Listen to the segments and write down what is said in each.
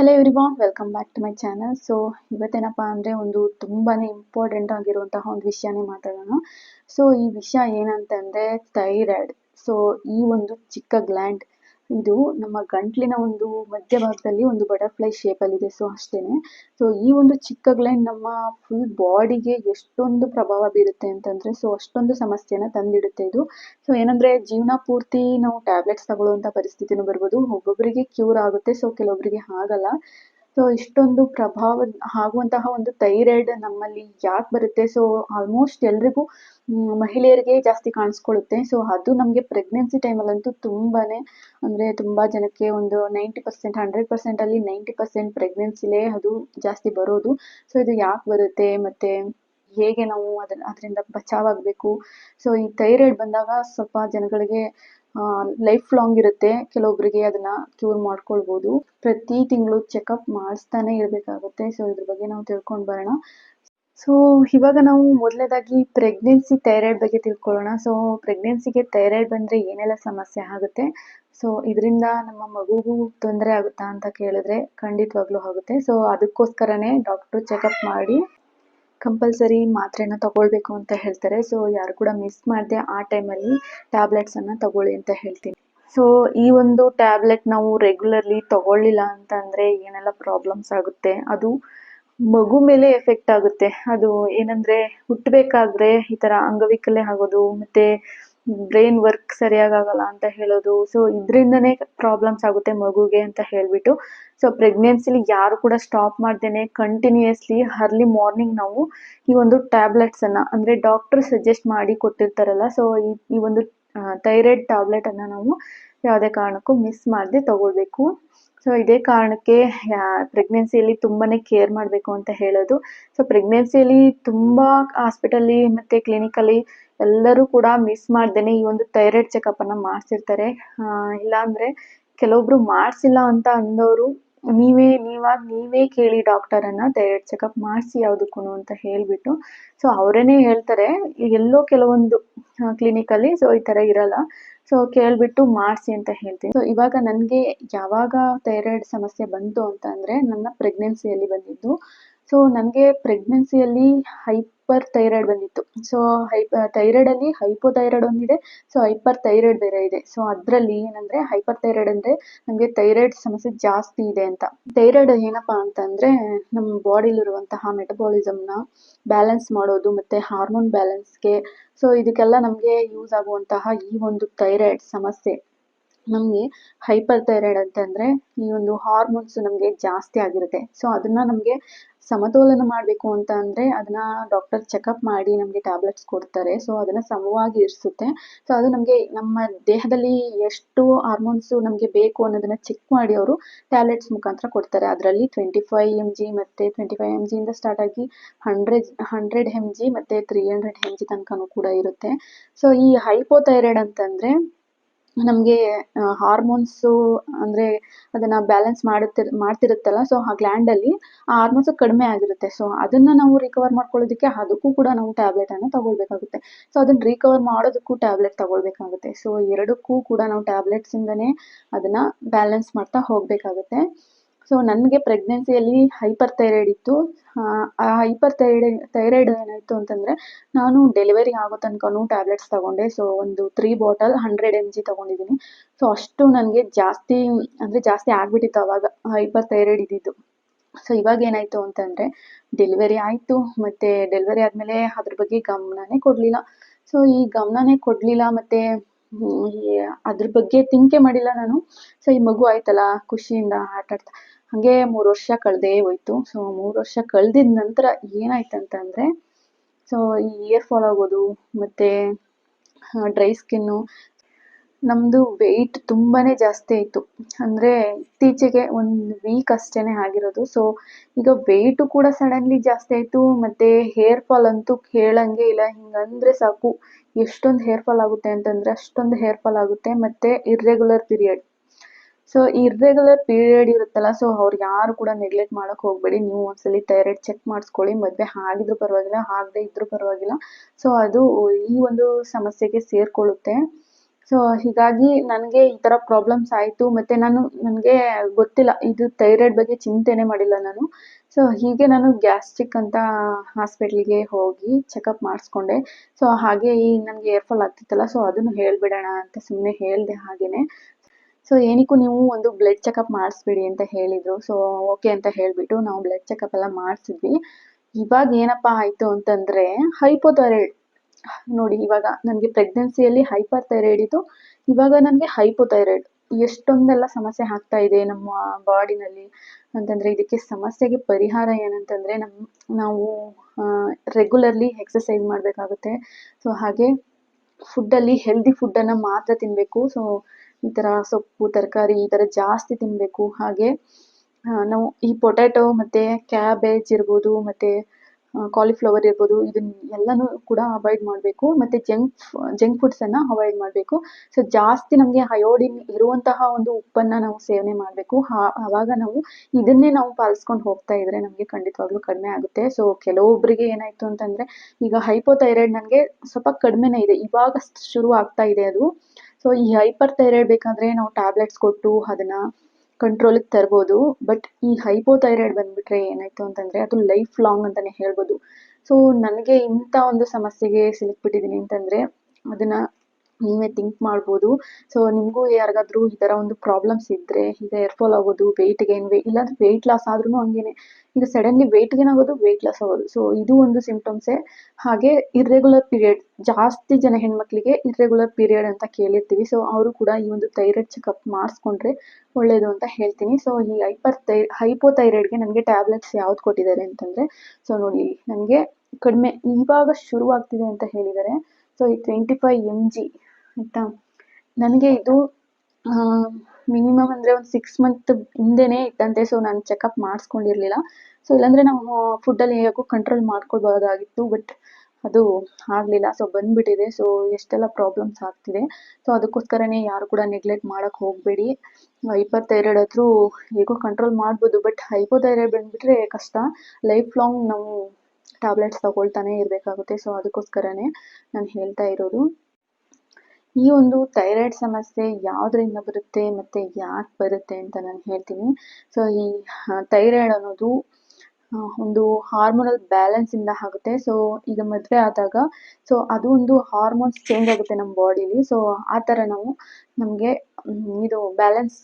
Hello everyone welcome back to my channel so ಇವತ್ತೇನಪ್ಪ ಅಂದರೆ ಒಂದು ತುಂಬಾ ಇಂಪಾರ್ಟೆಂಟ್ ಆಗಿರುವಂತಹ ಒಂದು ವಿಷಯನೇ ಮಾತಾಡೋಣ. ಸೊ ಈ ವಿಷಯ ಏನಂತಂದರೆ ಥೈರಾಯ್ಡ್ ಸೊ ಈ ಒಂದು ಚಿಕ್ಕ ಗ್ಲ್ಯಾಂಡ್ ಇದು ನಮ್ಮ ಗಂಟ್ಲಿನ ಒಂದು ಮಧ್ಯಭಾಗದಲ್ಲಿ ಒಂದು ಬಟರ್ಫ್ಲೈ ಶೇಪಲ್ಲಿದೆ ಸೊ ಅಷ್ಟೇನೆ. ಸೊ ಈ ಒಂದು ಚಿಕ್ಕ ಗ್ಲ್ಯಾಂಡ್ ನಮ್ಮ ಫುಲ್ ಬಾಡಿಗೆ ಎಷ್ಟೊಂದು ಪ್ರಭಾವ ಬೀರುತ್ತೆ ಅಂತಂದ್ರೆ ಸೊ ಅಷ್ಟೊಂದು ಸಮಸ್ಯೆನ ತಂದಿಡುತ್ತೆ ಇದು. ಸೊ ಏನಂದ್ರೆ, ಜೀವನ ಪೂರ್ತಿ ನಾವು ಟ್ಯಾಬ್ಲೆಟ್ಸ್ ತಗೊಳ್ಳುವಂಥ ಪರಿಸ್ಥಿತಿನೂ ಬರ್ಬೋದು. ಒಬ್ಬೊಬ್ಬರಿಗೆ ಕ್ಯೂರ್ ಆಗುತ್ತೆ ಸೊ ಕೆಲವೊಬ್ಬರಿಗೆ ಆಗಲ್ಲ. ಸೊ ಇಷ್ಟೊಂದು ಪ್ರಭಾವ ಆಗುವಂತಹ ಒಂದು ಥೈರಾಯ್ಡ್ ನಮ್ಮಲ್ಲಿ ಯಾಕೆ ಬರುತ್ತೆ? ಸೊ ಆಲ್ಮೋಸ್ಟ್ ಎಲ್ರಿಗೂ ಮಹಿಳೆಯರಿಗೆ ಜಾಸ್ತಿ ಕಾಣಿಸ್ಕೊಳ್ಳುತ್ತೆ. ಸೊ ಅದು ನಮಗೆ ಪ್ರೆಗ್ನೆನ್ಸಿ ಟೈಮಲ್ಲಂತೂ ತುಂಬಾ ಅಂದರೆ ತುಂಬ ಜನಕ್ಕೆ ಒಂದು ನೈಂಟಿ ಪರ್ಸೆಂಟ್ ಹಂಡ್ರೆಡ್ ಪರ್ಸೆಂಟಲ್ಲಿ ನೈಂಟಿ ಪರ್ಸೆಂಟ್ ಪ್ರೆಗ್ನೆನ್ಸಿಲೇ ಅದು ಜಾಸ್ತಿ ಬರೋದು. ಸೊ ಇದು ಯಾಕೆ ಬರುತ್ತೆ? ಮತ್ತು ಹೇಗೆ ನಾವು ಅದನ್ನ ಅದರಿಂದ ಬಚಾವಾಗಬೇಕು. ಸೊ ಈ ಥೈರಾಯ್ಡ್ ಬಂದಾಗ ಸ್ವಲ್ಪ ಜನಗಳಿಗೆ ಲೈಫ್ ಲಾಂಗ್ ಇರುತ್ತೆ. ಕೆಲವೊಬ್ಬರಿಗೆ ಅದನ್ನ ಕ್ಯೂರ್ ಮಾಡ್ಕೊಳ್ಬೋದು. ಪ್ರತಿ ತಿಂಗಳು ಚೆಕಪ್ ಮಾಡಿಸ್ತಾನೆ ಇರಬೇಕಾಗುತ್ತೆ. ಸೊ ಇದ್ರ ಬಗ್ಗೆ ನಾವು ತಿಳ್ಕೊಂಡು ಬರೋಣ. ಸೊ ಇವಾಗ ನಾವು ಮೊದಲನೇದಾಗಿ ಪ್ರೆಗ್ನೆನ್ಸಿ ಥೈರಾಯ್ಡ್ ಬಗ್ಗೆ ತಿಳ್ಕೊಳ್ಳೋಣ. ಸೊ ಪ್ರೆಗ್ನೆನ್ಸಿಗೆ ಥೈರಾಯ್ಡ್ ಬಂದರೆ ಏನೆಲ್ಲ ಸಮಸ್ಯೆ ಆಗುತ್ತೆ? ಸೊ ಇದರಿಂದ ನಮ್ಮ ಮಗುಗೂ ತೊಂದರೆ ಆಗುತ್ತಾ ಅಂತ ಕೇಳಿದ್ರೆ ಖಂಡಿತವಾಗ್ಲೂ ಆಗುತ್ತೆ. ಸೊ ಅದಕ್ಕೋಸ್ಕರನೇ ಡಾಕ್ಟ್ರು ಚೆಕಪ್ ಮಾಡಿ ಕಂಪಲ್ಸರಿ ಮಾತ್ರೆನ ತಗೊಳ್ಬೇಕು ಅಂತ ಹೇಳ್ತಾರೆ. ಸೊ ಯಾರು ಕೂಡ ಮಿಸ್ ಮಾಡದೆ ಆ ಟೈಮಲ್ಲಿ ಟ್ಯಾಬ್ಲೆಟ್ಸನ್ನು ತಗೊಳ್ಳಿ ಅಂತ ಹೇಳ್ತೀನಿ. ಸೊ ಈ ಒಂದು ಟ್ಯಾಬ್ಲೆಟ್ ನಾವು ರೆಗ್ಯುಲರ್ಲಿ ತಗೊಳ್ಳಿಲ್ಲ ಅಂತಂದರೆ ಏನೆಲ್ಲ ಪ್ರಾಬ್ಲಮ್ಸ್ ಆಗುತ್ತೆ? ಅದು ಮಗು ಮೇಲೆ ಎಫೆಕ್ಟ್ ಆಗುತ್ತೆ. ಅದು ಏನಂದ್ರೆ ಹುಟ್ಟಬೇಕಾದ್ರೆ ಈ ಥರ ಅಂಗವಿಕಲೆ ಆಗೋದು, ಮತ್ತೆ ಬ್ರೈನ್ ವರ್ಕ್ ಸರಿಯಾಗಿ ಆಗಲ್ಲ ಅಂತ ಹೇಳೋದು. ಸೊ ಇದರಿಂದನೇ ಪ್ರಾಬ್ಲಮ್ಸ್ ಆಗುತ್ತೆ ಮಗುಗೆ ಅಂತ ಹೇಳ್ಬಿಟ್ಟು. ಸೊ ಪ್ರೆಗ್ನೆನ್ಸಿಲಿ ಯಾರು ಕೂಡ ಸ್ಟಾಪ್ ಮಾಡ್ದೇನೆ ಕಂಟಿನ್ಯೂಯಸ್ಲಿ ಅರ್ಲಿ ಮಾರ್ನಿಂಗ್ ನಾವು ಈ ಒಂದು ಟ್ಯಾಬ್ಲೆಟ್ಸ್ ಅನ್ನ, ಅಂದ್ರೆ ಡಾಕ್ಟರ್ ಸಜೆಸ್ಟ್ ಮಾಡಿ ಕೊಟ್ಟಿರ್ತಾರಲ್ಲ ಸೊ ಈ ಈ ಒಂದು ಥೈರಾಯ್ಡ್ ಟ್ಯಾಬ್ಲೆಟ್ ಅನ್ನ ನಾವು ಯಾವುದೇ ಕಾರಣಕ್ಕೂ ಮಿಸ್ ಮಾಡದೆ ತಗೊಳ್ಬೇಕು. ಸೊ ಇದೇ ಕಾರಣಕ್ಕೆ ಪ್ರೆಗ್ನೆನ್ಸಿಯಲ್ಲಿ ತುಂಬಾನೇ ಕೇರ್ ಮಾಡಬೇಕು ಅಂತ ಹೇಳೋದು. ಸೊ ಪ್ರೆಗ್ನೆನ್ಸಿಯಲ್ಲಿ ತುಂಬಾ ಹಾಸ್ಪಿಟಲ್ಲಿ ಮತ್ತೆ ಕ್ಲಿನಿಕಲ್ಲಿ ಎಲ್ಲರೂ ಕೂಡ ಮಿಸ್ ಮಾಡ್ದೇನೆ ಈ ಒಂದು ಥೈರಾಯ್ಡ್ ಚೆಕಪ್ ಅನ್ನ ಮಾಡಿಸಿರ್ತಾರೆ. ಇಲ್ಲಾಂದ್ರೆ ಕೆಲವೊಬ್ರು ಮಾಡಿಸಿಲ್ಲ ಅಂತ ಅಂದವರು ನೀವೇ, ನೀವಾಗಿ ನೀವೇ ಕೇಳಿ ಡಾಕ್ಟರನ್ನ ಥೈರಾಯ್ಡ್ ಚೆಕಪ್ ಮಾಡಿಸಿ ಯಾವುದಕ್ಕೂ ಅಂತ ಹೇಳ್ಬಿಟ್ಟು. ಸೊ ಅವರೇನೆ ಹೇಳ್ತಾರೆ ಎಲ್ಲೋ ಕೆಲವೊಂದು ಕ್ಲಿನಿಕಲ್ಲಿ ಸೊ ಈ ಥರ ಇರಲ್ಲ. ಸೊ ಕೇಳ್ಬಿಟ್ಟು ಮಾಡಿಸಿ ಅಂತ ಹೇಳ್ತೀನಿ. ಸೊ ಇವಾಗ ನನಗೆ ಯಾವಾಗ ಥೈರಾಯ್ಡ್ ಸಮಸ್ಯೆ ಬಂತು ಅಂತ ಅಂದರೆ, ನನ್ನ ಪ್ರೆಗ್ನೆನ್ಸಿಯಲ್ಲಿ ಬಂದಿದ್ದು ಸೊ ನನಗೆ ಪ್ರೆಗ್ನೆನ್ಸಿಯಲ್ಲಿ ಹೈಪರ್ ಥೈರಾಯ್ಡ್ ಬಂದಿತ್ತು. ಸೊ ಹೈಪ ಥೈರಾಯ್ಡಲ್ಲಿ ಹೈಪೋಥೈರಾಯ್ಡ್ ಒಂದಿದೆ. ಸೊ ಹೈಪರ್ ಥೈರಾಯ್ಡ್ ಬೇರೆ ಇದೆ. ಸೊ ಅದರಲ್ಲಿ ಏನಂದರೆ ಹೈಪರ್ ಥೈರಾಯ್ಡ್ ಅಂದರೆ ನಮಗೆ ಥೈರಾಯ್ಡ್ ಸಮಸ್ಯೆ ಜಾಸ್ತಿ ಇದೆ ಅಂತ. ಥೈರಾಯ್ಡ್ ಏನಪ್ಪ ಅಂತಂದರೆ ನಮ್ಮ ಬಾಡಿಲಿರುವಂತಹ ಮೆಟಬಾಲಿಸಮ್ನ ಬ್ಯಾಲೆನ್ಸ್ ಮಾಡೋದು ಮತ್ತು ಹಾರ್ಮೋನ್ ಬ್ಯಾಲೆನ್ಸ್ಗೆ ಸೊ ಇದಕ್ಕೆಲ್ಲ ನಮಗೆ ಯೂಸ್ ಆಗುವಂತಹ ಈ ಒಂದು ಥೈರಾಯ್ಡ್ ಸಮಸ್ಯೆ. ನಮಗೆ ಹೈಪರ್ ಥೈರಾಯ್ಡ್ ಅಂತಂದರೆ ಈ ಒಂದು ಹಾರ್ಮೋನ್ಸ್ ನಮಗೆ ಜಾಸ್ತಿ ಆಗಿರುತ್ತೆ. ಸೊ ಅದನ್ನು ನಮಗೆ ಸಮತೋಲನ ಮಾಡಬೇಕು ಅಂತ ಅಂದರೆ ಅದನ್ನು ಡಾಕ್ಟರ್ ಚೆಕಪ್ ಮಾಡಿ ನಮಗೆ ಟ್ಯಾಬ್ಲೆಟ್ಸ್ ಕೊಡ್ತಾರೆ. ಸೊ ಅದನ್ನು ಸಮವಾಗಿ ಇರಿಸುತ್ತೆ. ಸೊ ಅದು ನಮಗೆ ನಮ್ಮ ದೇಹದಲ್ಲಿ ಎಷ್ಟು ಹಾರ್ಮೋನ್ಸು ನಮಗೆ ಬೇಕು ಅನ್ನೋದನ್ನು ಚೆಕ್ ಮಾಡಿ ಅವರು ಟ್ಯಾಬ್ಲೆಟ್ಸ್ ಮುಖಾಂತರ ಕೊಡ್ತಾರೆ. ಅದರಲ್ಲಿ ಟ್ವೆಂಟಿ ಫೈವ್ ಎಂ ಜಿ ಮತ್ತು ಟ್ವೆಂಟಿ ಫೈವ್ ಎಂ ಜಿಯಿಂದ ಸ್ಟಾರ್ಟ್ ಆಗಿ ಹಂಡ್ರೆಡ್ ಹಂಡ್ರೆಡ್ ಎಂ ಜಿ ಮತ್ತು ತ್ರೀ ಹಂಡ್ರೆಡ್ ಎಂ ಜಿ ತನಕನೂ ಕೂಡ ಇರುತ್ತೆ. ಸೊ ಈ ಹೈಪೋಥೈರಾಯ್ಡ್ ಅಂತಂದರೆ ನಮಗೆ ಹಾರ್ಮೋನ್ಸು ಅಂದರೆ ಅದನ್ನು ಬ್ಯಾಲೆನ್ಸ್ ಮಾಡುತ್ತಿರ್, ಮಾಡ್ತಿರುತ್ತಲ್ಲ ಸೊ ಆ ಗ್ಲ್ಯಾಂಡಲ್ಲಿ ಆ ಹಾರ್ಮೋನ್ಸು ಕಡಿಮೆ ಆಗಿರುತ್ತೆ. ಸೊ ಅದನ್ನು ನಾವು ರಿಕವರ್ ಮಾಡ್ಕೊಳ್ಳೋದಕ್ಕೆ ಅದಕ್ಕೂ ಕೂಡ ನಾವು ಟ್ಯಾಬ್ಲೆಟನ್ನು ತಗೊಳ್ಬೇಕಾಗುತ್ತೆ. ಸೊ ಅದನ್ನು ರಿಕವರ್ ಮಾಡೋದಕ್ಕೂ ಟ್ಯಾಬ್ಲೆಟ್ ತಗೊಳ್ಬೇಕಾಗುತ್ತೆ. ಸೊ ಎರಡಕ್ಕೂ ಕೂಡ ನಾವು ಟ್ಯಾಬ್ಲೆಟ್ಸಿಂದನೇ ಅದನ್ನು ಬ್ಯಾಲೆನ್ಸ್ ಮಾಡ್ತಾ ಹೋಗಬೇಕಾಗುತ್ತೆ. ಸೊ ನನಗೆ ಪ್ರೆಗ್ನೆನ್ಸಿಯಲ್ಲಿ ಹೈಪರ್ ಥೈರಾಯ್ಡ್ ಇತ್ತು. ಆ ಹೈಪರ್ ಥೈರಾಯ್ಡ್ ಥೈರಾಯ್ಡ್ ಏನಾಯಿತು ಅಂತಂದರೆ, ನಾನು ಡೆಲಿವರಿ ಆಗೋ ತನಕನೂ ಟ್ಯಾಬ್ಲೆಟ್ಸ್ ತಗೊಂಡೆ. ಸೊ ಒಂದು three bottle hundred M G ತೊಗೊಂಡಿದ್ದೀನಿ. ಸೊ ಅಷ್ಟು ನನಗೆ ಜಾಸ್ತಿ, ಅಂದರೆ ಜಾಸ್ತಿ ಆಗಿಬಿಟ್ಟಿತ್ತು ಅವಾಗ ಹೈಪರ್ ಥೈರಾಯ್ಡ್ ಇದ್ದಿದ್ದು. ಸೊ ಇವಾಗ ಏನಾಯಿತು ಅಂತಂದರೆ ಡೆಲಿವರಿ ಆಯಿತು. ಮತ್ತು ಡೆಲಿವರಿ ಆದಮೇಲೆ ಅದ್ರ ಬಗ್ಗೆ ಗಮನನೇ ಕೊಡಲಿಲ್ಲ. ಸೊ ಈ ಗಮನನೇ ಕೊಡಲಿಲ್ಲ ಮತ್ತು ಅದ್ರ ಬಗ್ಗೆ ತಿಂಕೆ ಮಾಡಿಲ್ಲ ನಾನು. ಸೊ ಈ ಮಗು ಆಯ್ತಲ್ಲ, ಖುಷಿಯಿಂದ ಆಟ ಆಡ್ತಾ ಹಾಗೆ ಮೂರು ವರ್ಷ ಕಳೆದೇ ಹೋಯ್ತು. ಸೊ ಮೂರು ವರ್ಷ ಕಳೆದಿದ ನಂತರ ಏನಾಯ್ತು ಅಂತಂದರೆ ಸೊ ಈ ಇಯರ್ ಫಾಲ್ ಆಗೋದು, ಮತ್ತು ಡ್ರೈ ಸ್ಕಿನ್ನು ನಮ್ಮದು ವೆಯ್ಟ್ ತುಂಬಾ ಜಾಸ್ತಿ ಆಯಿತು. ಅಂದರೆ, ಇತ್ತೀಚೆಗೆ ಒಂದು ವೀಕ್ ಅಷ್ಟೇ ಆಗಿರೋದು. ಸೊ ಈಗ ವೆಯ್ಟು ಕೂಡ ಸಡನ್ಲಿ ಜಾಸ್ತಿ ಆಯಿತು, ಮತ್ತು ಹೇರ್ ಫಾಲ್ ಅಂತೂ ಕೇಳಂಗೆ ಇಲ್ಲ. ಹಿಂಗಂದರೆ ಸಾಕು, ಎಷ್ಟೊಂದು ಹೇರ್ ಫಾಲ್ ಆಗುತ್ತೆ ಅಂತಂದರೆ ಅಷ್ಟೊಂದು ಹೇರ್ ಫಾಲ್ ಆಗುತ್ತೆ, ಮತ್ತು irregular period so irregular period ಇರುತ್ತಲ್ಲ ಸೊ ಅವ್ರು ಯಾರು ಕೂಡ ನೆಗ್ಲೆಕ್ಟ್ ಮಾಡೋಕೆ ಹೋಗಬೇಡಿ. ನೀವು ಒಂದ್ಸಲಿ ಥೈರಾಯ್ಡ್ ಚೆಕ್ ಮಾಡಿಸ್ಕೊಳ್ಳಿ, ಮದುವೆ ಆಗಿದ್ರೂ ಪರವಾಗಿಲ್ಲ, ಆಗದೆ ಇದ್ರೂ ಪರವಾಗಿಲ್ಲ. ಸೊ ಅದು ಈ ಒಂದು ಸಮಸ್ಯೆಗೆ ಸೇರಿಕೊಳ್ಳುತ್ತೆ. ಸೊ ಹೀಗಾಗಿ ನನಗೆ ಈ ಥರ ಪ್ರಾಬ್ಲಮ್ಸ್ ಆಯಿತು. ಮತ್ತು ನಾನು, ನನಗೆ ಗೊತ್ತಿಲ್ಲ, ಇದು ಥೈರಾಯ್ಡ್ ಬಗ್ಗೆ ಚಿಂತೆನೇ ಮಾಡಿಲ್ಲ ನಾನು. ಸೊ ಹೀಗೆ ನಾನು ಗ್ಯಾಸ್ಟ್ರಿಕ್ ಅಂತ ಹಾಸ್ಪಿಟ್ಲಿಗೆ ಹೋಗಿ ಚೆಕಪ್ ಮಾಡಿಸ್ಕೊಂಡೆ. ಸೊ ಹಾಗೆ ಈ ನನಗೆ ಏರ್ಫಾಲ್ ಆಗ್ತಿತ್ತಲ್ಲ ಸೊ ಅದನ್ನು ಹೇಳ್ಬಿಡೋಣ ಅಂತ ಸುಮ್ಮನೆ ಹೇಳಿದೆ ಹಾಗೇನೆ. ಸೊ ಏನಕ್ಕೂ ನೀವು ಒಂದು ಬ್ಲಡ್ ಚೆಕಪ್ ಮಾಡಿಸ್ಬಿಡಿ ಅಂತ ಹೇಳಿದರು. ಸೊ ಓಕೆ ಅಂತ ಹೇಳಿಬಿಟ್ಟು ನಾವು ಬ್ಲಡ್ ಚೆಕಪ್ ಎಲ್ಲ ಮಾಡಿಸಿದ್ವಿ. ಇವಾಗ ಏನಪ್ಪ ಆಯಿತು ಅಂತಂದರೆ ಹೈಪೋಥೈರಾಯ್ಡ್ ನೋಡಿ, ಇವಾಗ ನನಗೆ ಪ್ರೆಗ್ನೆನ್ಸಿಯಲ್ಲಿ ಹೈಪರ್ ಥೈರಾಯ್ಡ್ ಇತ್ತು. ಇವಾಗ ನನಗೆ ಹೈಪೋಥೈರಾಯ್ಡ್ ಎಷ್ಟೊಂದೆಲ್ಲ ಸಮಸ್ಯೆ ಆಗ್ತಾ ಇದೆ ನಮ್ಮ ಬಾಡಿನಲ್ಲಿ ಅಂತಂದರೆ ಇದಕ್ಕೆ ಸಮಸ್ಯೆಗೆ ಪರಿಹಾರ ಏನಂತಂದರೆ ನಮ್ಮ ನಾವು ರೆಗ್ಯುಲರ್ಲಿ ಎಕ್ಸಸೈಸ್ ಮಾಡಬೇಕಾಗುತ್ತೆ. ಸೊ ಹಾಗೆ ಫುಡ್ಡಲ್ಲಿ ಹೆಲ್ದಿ ಫುಡ್ಡನ್ನು ಮಾತ್ರ ತಿನ್ನಬೇಕು ಸೊ ಈ ಥರ ಸೊಪ್ಪು, ತರಕಾರಿ ಈ ಥರ ಜಾಸ್ತಿ ತಿನ್ನಬೇಕು ಹಾಗೆ ನಾವು ಈ ಪೊಟ್ಯಾಟೊ ಮತ್ತು ಕ್ಯಾಬೇಜ್ ಇರ್ಬೋದು, ಮತ್ತು ಕಾಲಿಫ್ಲವರ್ ಇರ್ಬೋದು ಇದನ್ನ ಎಲ್ಲನೂ ಕೂಡ ಅವಾಯ್ಡ್ ಮಾಡಬೇಕು. ಮತ್ತು ಜಂಕ್ ಜಂಕ್ ಫುಡ್ಸನ್ನು ಅವಾಯ್ಡ್ ಮಾಡಬೇಕು. ಸೊ ಜಾಸ್ತಿ ನಮಗೆ ಅಯೋಡಿನ್ ಇರುವಂತಹ ಒಂದು ಉಪ್ಪನ್ನು ನಾವು ಸೇವನೆ ಮಾಡಬೇಕು. ಆವಾಗ ನಾವು ಇದನ್ನೇ ನಾವು ಪಾಲಿಸ್ಕೊಂಡು ಹೋಗ್ತಾ ಇದ್ದರೆ ನಮಗೆ ಖಂಡಿತವಾಗ್ಲೂ ಕಡಿಮೆ ಆಗುತ್ತೆ. ಸೊ ಕೆಲವೊಬ್ಬರಿಗೆ ಏನಾಯಿತು ಅಂತಂದರೆ, ಈಗ ಹೈಪೋಥೈರಾಯ್ಡ್ ನನಗೆ ಸ್ವಲ್ಪ ಕಡಿಮೆನೇ ಇದೆ. ಇವಾಗ ಶುರು ಆಗ್ತಾ ಇದೆ ಅದು. ಸೊ ಈ ಹೈಪರ್ ಥೈರಾಯ್ಡ್ ಬೇಕಾದರೆ ನಾವು ಟ್ಯಾಬ್ಲೆಟ್ಸ್ ಕೊಟ್ಟು ಅದನ್ನು ಕಂಟ್ರೋಲಿಗೆ ತರ್ಬೋದು. ಬಟ್ ಈ ಹೈಪೋಥೈರಾಯ್ಡ್ ಬಂದ್ಬಿಟ್ರೆ ಏನಾಯಿತು ಅಂತಂದರೆ ಅದು ಲೈಫ್ ಲಾಂಗ್ ಅಂತಲೇ ಹೇಳ್ಬೋದು. ಸೊ ನನಗೆ ಇಂಥ ಒಂದು ಸಮಸ್ಯೆಗೆ ಸಿಲುಕ್ಬಿಟ್ಟಿದ್ದೀನಿ ಅಂತಂದರೆ, ಅದನ್ನು ನೀವೇ ಥಿಂಕ್ ಮಾಡ್ಬೋದು. ಸೊ ನಿಮಗೂ ಯಾರಿಗಾದ್ರೂ ಈ ಥರ ಒಂದು ಪ್ರಾಬ್ಲಮ್ಸ್ ಇದ್ದರೆ ಈಗ ಏರ್ ಫಾಲ್ ಆಗೋದು ವೆಯ್ಟ್ ಗೇನ್ ವೇ ಇಲ್ಲಾಂದ್ರೆ ವೆಯ್ಟ್ ಲಾಸ್ ಆದ್ರೂ ಹಂಗೇನೆ. ಈಗ ಸಡನ್ಲಿ ವೆಯ್ಟ್ ಗೇನ್ ಆಗೋದು ವೆಯ್ಟ್ ಲಾಸ್ ಆಗೋದು. ಸೊ ಇದು ಒಂದು ಸಿಂಪ್ಟಮ್ಸೇ ಹಾಗೆ ಇರ್ರೆಗ್ಯುಲರ್ ಪೀರಿಯಡ್ ಜಾಸ್ತಿ ಜನ ಹೆಣ್ಮಕ್ಳಿಗೆ ಇರ್ರೆಗ್ಯುಲರ್ ಪೀರಿಯಡ್ ಅಂತ ಕೇಳಿರ್ತೀವಿ. ಸೊ ಅವರು ಕೂಡ ಈ ಒಂದು ಥೈರಾಯ್ಡ್ ಚೆಕಪ್ ಮಾಡಿಸ್ಕೊಂಡ್ರೆ ಒಳ್ಳೆಯದು ಅಂತ ಹೇಳ್ತೀನಿ. ಸೊ ಈ ಹೈಪರ್ ಥೈ ಹೈಪೋಥೈರಾಯ್ಡ್ಗೆ ನನಗೆ ಟ್ಯಾಬ್ಲೆಟ್ಸ್ ಯಾವ್ದು ಕೊಟ್ಟಿದ್ದಾರೆ ಅಂತಂದರೆ ಸೊ ನೋಡಿ, ನನಗೆ ಕಡಿಮೆ ಇವಾಗ ಶುರುವಾಗ್ತಿದೆ ಅಂತ ಹೇಳಿದ್ದಾರೆ. ಸೊ ಈ ಟ್ವೆಂಟಿ ಫೈವ್ ಎಂ ಜಿ ಆಯಿತಾ? ನನಗೆ ಇದು ಮಿನಿಮಮ್ ಅಂದರೆ ಒಂದು ಸಿಕ್ಸ್ ಮಂತ್ ಹಿಂದೆನೇ ಇತ್ತಂತೆ ಸೊ ನಾನು ಚೆಕಪ್ ಮಾಡಿಸ್ಕೊಂಡಿರ್ಲಿಲ್ಲ. ಸೊ ಇಲ್ಲಾಂದರೆ ನಾವು ಫುಡ್ಡಲ್ಲಿ ಹೇಗೂ ಕಂಟ್ರೋಲ್ ಮಾಡ್ಕೊಳ್ಬೋದಾಗಿತ್ತು ಬಟ್ ಅದು ಆಗಲಿಲ್ಲ. ಸೊ ಬಂದುಬಿಟ್ಟಿದೆ. ಸೊ ಎಷ್ಟೆಲ್ಲ ಪ್ರಾಬ್ಲಮ್ಸ್ ಆಗ್ತಿದೆ. ಸೊ ಅದಕ್ಕೋಸ್ಕರನೇ ಯಾರು ಕೂಡ ನೆಗ್ಲೆಕ್ಟ್ ಮಾಡೋಕ್ಕೆ ಹೋಗಬೇಡಿ. ಇಪ್ಪತ್ತೈರಡತ್ರೂ ಹೇಗೋ ಕಂಟ್ರೋಲ್ ಮಾಡ್ಬೋದು ಬಟ್ ಹೈಪೋಥೈರಾಯ್ಡ್ ಬಂದುಬಿಟ್ರೆ ಕಷ್ಟ. ಲೈಫ್ ಲಾಂಗ್ ನಾವು ಟ್ಯಾಬ್ಲೆಟ್ಸ್ ತಗೊಳ್ತಾನೆ ಇರಬೇಕಾಗುತ್ತೆ. ಸೊ ಅದಕ್ಕೋಸ್ಕರನೇ ನಾನು ಹೇಳ್ತಾ ಇರೋದು. ಈ ಒಂದು ಥೈರಾಯ್ಡ್ ಸಮಸ್ಯೆ ಯಾವುದರಿಂದ ಬರುತ್ತೆ ಮತ್ತು ಯಾಕೆ ಬರುತ್ತೆ ಅಂತ ನಾನು ಹೇಳ್ತೀನಿ. ಸೊ ಈ ಥೈರಾಯ್ಡ್ ಅನ್ನೋದು ಒಂದು ಹಾರ್ಮೋನಲ್ ಬ್ಯಾಲೆನ್ಸಿಂದ ಆಗುತ್ತೆ. ಸೊ ಈಗ ಮದುವೆ ಆದಾಗ ಸೊ ಅದು ಒಂದು ಹಾರ್ಮೋನ್ಸ್ ಚೇಂಜ್ ಆಗುತ್ತೆ ನಮ್ಮ ಬಾಡಿಲಿ ಸೊ ಆ ಥರ ನಾವು ನಮಗೆ ಇದು ಬ್ಯಾಲೆನ್ಸ್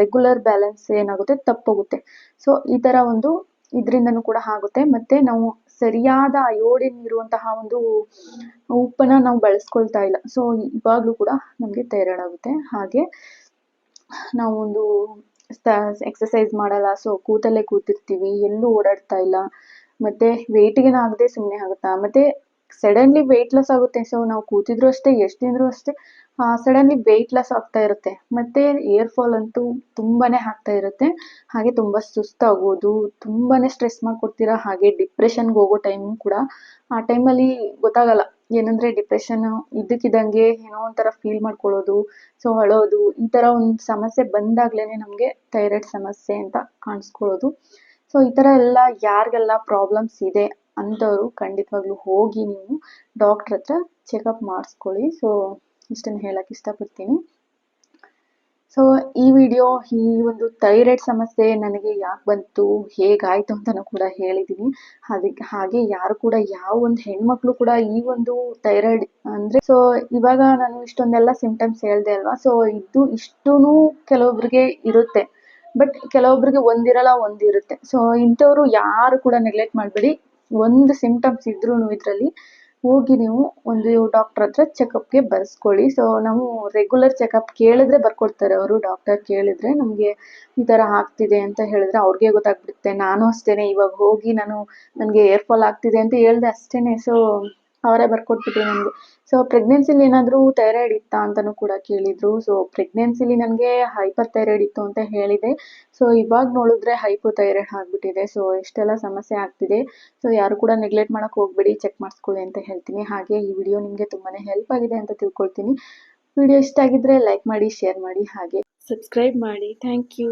ರೆಗ್ಯುಲರ್ ಬ್ಯಾಲೆನ್ಸ್ ಏನಾಗುತ್ತೆ ತಪ್ಪೋಗುತ್ತೆ. ಸೊ ಈ ಥರ ಒಂದು ಇದರಿಂದನೂ ಕೂಡ ಆಗುತ್ತೆ. ಮತ್ತು ನಾವು ಸರಿಯಾದ ಅಯೋಡಿನ್ ಇರುವಂತಹ ಒಂದು ಉಪ್ಪನ್ನ ನಾವು ಬಳಸ್ಕೊಳ್ತಾ ಇಲ್ಲ. ಸೊ ಇವಾಗಲೂ ಕೂಡ ನಮಗೆ ಥೈರಾಯ್ಡ್ ಆಗುತ್ತೆ ಹಾಗೆ ನಾವೊಂದು ಎಕ್ಸಸೈಸ್ ಮಾಡಲ್ಲ. ಸೊ ಕೂತಲ್ಲೇ ಕೂತಿರ್ತೀವಿ. ಎಲ್ಲೂ ಓಡಾಡ್ತಾ ಇಲ್ಲ. ಮತ್ತೆ ವೆಯ್ಟ್ಗೇನು ಆಗದೆ ಸುಮ್ಮನೆ ಆಗುತ್ತಾ? ಮತ್ತು ಸಡನ್ಲಿ ವೆಯ್ಟ್ ಲಾಸ್ ಆಗುತ್ತೆ. ಸೊ ನಾವು ಕೂತಿದ್ರು ಅಷ್ಟೇ, ಎಷ್ಟು ತಿಂದರೂ ಅಷ್ಟೇ ಸಡನ್ಲಿ ವೆಯ್ಟ್ ಲಾಸ್ ಆಗ್ತಾ ಇರುತ್ತೆ. ಮತ್ತು ಏರ್ ಫಾಲ್ ಅಂತೂ ತುಂಬಾ ಆಗ್ತಾ ಇರುತ್ತೆ. ಹಾಗೆ ತುಂಬ ಸುಸ್ತಾಗೋದು ತುಂಬಾ ಸ್ಟ್ರೆಸ್ ಮಾಡ್ಕೊಡ್ತೀರಾ? ಹಾಗೆ ಡಿಪ್ರೆಷನ್ಗೆ ಹೋಗೋ ಟೈಮ್ ಕೂಡ ಆ ಟೈಮಲ್ಲಿ ಗೊತ್ತಾಗಲ್ಲ. ಏನಂದರೆ ಡಿಪ್ರೆಷನ್ ಇದ್ದಕ್ಕಿದ್ದಂಗೆ ಏನೋ ಒಂಥರ ಫೀಲ್ ಮಾಡ್ಕೊಳ್ಳೋದು, ಸೊ, ಅಳೋದು, ಈ ಥರ ಒಂದು ಸಮಸ್ಯೆ ಬಂದಾಗಲೇ ನಮಗೆ ಥೈರಾಯ್ಡ್ ಸಮಸ್ಯೆ ಅಂತ ಕಾಣಿಸ್ಕೊಳ್ಳೋದು. ಸೊ ಈ ಥರ ಎಲ್ಲ ಯಾರಿಗೆಲ್ಲ ಪ್ರಾಬ್ಲಮ್ಸ್ ಇದೆ ಅಂಥವ್ರು ಖಂಡಿತವಾಗ್ಲೂ ಹೋಗಿ ನೀವು ಡಾಕ್ಟ್ರ್ ಹತ್ರ ಚೆಕಪ್ ಮಾಡಿಸ್ಕೊಳ್ಳಿ. ಸೊ ಇಷ್ಟನ್ನು ಹೇಳಕ್ಕೆ ಇಷ್ಟಪಡ್ತೀನಿ. ಸೊ ಈ ವಿಡಿಯೋ ಈ ಒಂದು ಥೈರಾಯ್ಡ್ ಸಮಸ್ಯೆ ನನಗೆ ಯಾಕೆ ಬಂತು, ಹೇಗಾಯಿತು ಅಂತಲೂ ಕೂಡ ಹೇಳಿದ್ದೀನಿ ಅದಕ್ಕೆ ಹಾಗೆ ಯಾರು ಕೂಡ, ಯಾವ ಒಂದು ಹೆಣ್ಮಕ್ಳು ಕೂಡ ಈ ಒಂದು ಥೈರಾಯ್ಡ್ ಅಂದರೆ ಸೊ ಇವಾಗ ನಾನು ಇಷ್ಟೊಂದೆಲ್ಲ ಸಿಂಪ್ಟಮ್ಸ್ ಹೇಳ್ದೆ ಅಲ್ವಾ? ಸೊ ಇದು ಇಷ್ಟೂ ಕೆಲವೊಬ್ರಿಗೆ ಇರುತ್ತೆ. ಬಟ್ ಕೆಲವೊಬ್ರಿಗೆ ಒಂದಿರಲ್ಲ, ಒಂದಿರುತ್ತೆ. ಸೊ ಇಂಥವ್ರು ಯಾರು ಕೂಡ ನೆಗ್ಲೆಕ್ಟ್ ಮಾಡಬೇಡಿ. ಒಂದು ಸಿಂಪ್ಟಮ್ಸ್ ಇದ್ರೂ ಇದರಲ್ಲಿ ಹೋಗಿ ನೀವು ಒಂದು ಡಾಕ್ಟರ್ ಹತ್ರ ಚೆಕಪ್ಗೆ ಬರ್ಸ್ಕೊಳ್ಳಿ. ಸೊ ನಾವು ರೆಗ್ಯುಲರ್ ಚೆಕಪ್ ಕೇಳಿದ್ರೆ ಬರ್ಕೊಡ್ತಾರೆ ಅವರು. ಡಾಕ್ಟರ್ ಕೇಳಿದ್ರೆ ನಮಗೆ ಈ ಥರ ಆಗ್ತಿದೆ ಅಂತ ಹೇಳಿದ್ರೆ ಅವ್ರಿಗೆ ಗೊತ್ತಾಗ್ಬಿಡುತ್ತೆ. ನಾನು ಅಷ್ಟೇ ಇವಾಗ ಹೋಗಿ ನಾನು ನನಗೆ ಏರ್ ಫಾಲ್ ಆಗ್ತಿದೆ ಅಂತ ಹೇಳ್ದೆ ಅಷ್ಟೇ ಸೊ ಅವರೇ ಬರ್ಕೊಟ್ಬಿಟ್ರು ನನಗೆ ಸೊ ಪ್ರೆಗ್ನೆನ್ಸಿಲಿ ಏನಾದರೂ ಥೈರಾಯ್ಡ್ ಇತ್ತಾ ಅಂತಲೂ ಕೂಡ ಕೇಳಿದರು. ಸೊ ಪ್ರೆಗ್ನೆನ್ಸಿಲಿ ನನಗೆ ಹೈಪರ್ ಥೈರಾಯ್ಡ್ ಇತ್ತು ಅಂತ ಹೇಳಿದೆ. ಸೊ ಇವಾಗ ನೋಡಿದ್ರೆ ಹೈಪೋ ಥೈರಾಯ್ಡ್ ಆಗಿಬಿಟ್ಟಿದೆ. ಸೊ ಎಷ್ಟೆಲ್ಲ ಸಮಸ್ಯೆ ಆಗ್ತಿದೆ. ಸೊ ಯಾರು ಕೂಡ ನೆಗ್ಲೆಕ್ಟ್ ಮಾಡೋಕೆ ಹೋಗ್ಬೇಡಿ ಚೆಕ್ ಮಾಡಿಸ್ಕೊಳ್ಳಿ ಅಂತ ಹೇಳ್ತೀನಿ. ಹಾಗೆ ಈ ವಿಡಿಯೋ ನಿಮಗೆ ತುಂಬಾ ಹೆಲ್ಪ್ ಆಗಿದೆ ಅಂತ ತಿಳ್ಕೊಳ್ತೀನಿ. ವಿಡಿಯೋ ಇಷ್ಟ ಆಗಿದ್ರೆ ಲೈಕ್ ಮಾಡಿ ಶೇರ್ ಮಾಡಿ, ಹಾಗೆ. ಸಬ್ಸ್ಕ್ರೈಬ್ ಮಾಡಿ. Thank you